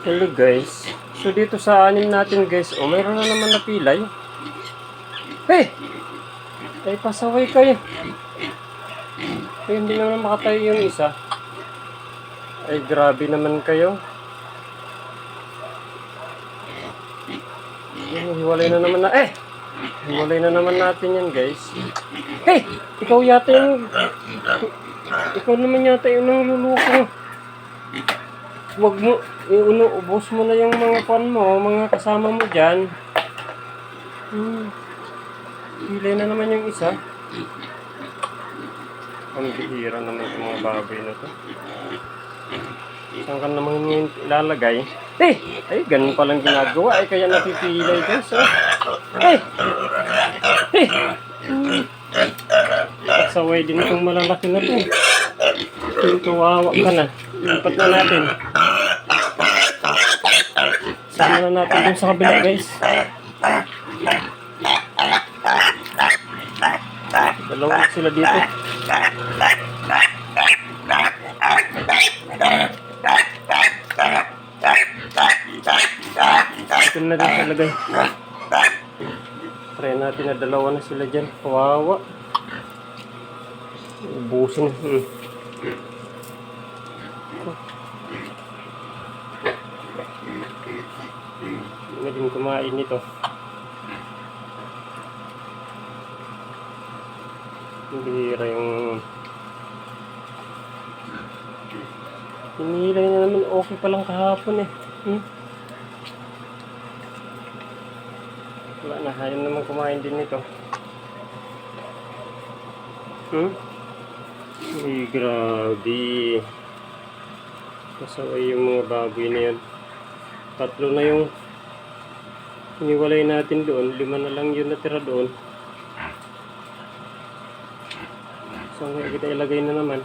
Hello guys. So dito sa anim natin guys, oh mayroon na naman napilay. Hey! Ay pasaway kayo. Ay, hindi naman makatayo yung isa. Ay grabe naman kayo. Yan, hiwalay na naman na. Eh! Hiwalay na naman natin yan guys. Hey! Ikaw yata yung... Ikaw naman yata yung nangululuko. Huwag mo, iuno, ubos mo na yung mga pan mo, mga kasama mo dyan. Hmm. Pilay na naman yung isa. Ang bihira naman yung mga baboy na to. Saan ka naman yung ilalagay? Eh! Ay, ganun palang ginagawa. Ay, kaya napipilay guys. Oh. Eh! Eh! Hmm. Pasaway din itong malalaki na to. Kawawa ka na. Lipat na natin. Sama na natin dun sa kabila guys. Dalawa sila dito. Ito na rin talagay. Try natin na dalawa na sila dyan. Kawawa. Ubusin. Hmm. Din kumain nito. Bihira yung... Hinihilay na naman. Okay pa lang kahapon eh. Hmm? Wala na. Ayaw naman kumain din nito. Hmm? Ay, grabe. Masaway yung mga baboy na yan. Tatlo na yung iniwalay natin doon. Lima na lang yun natira doon. So, kita ilagay na naman.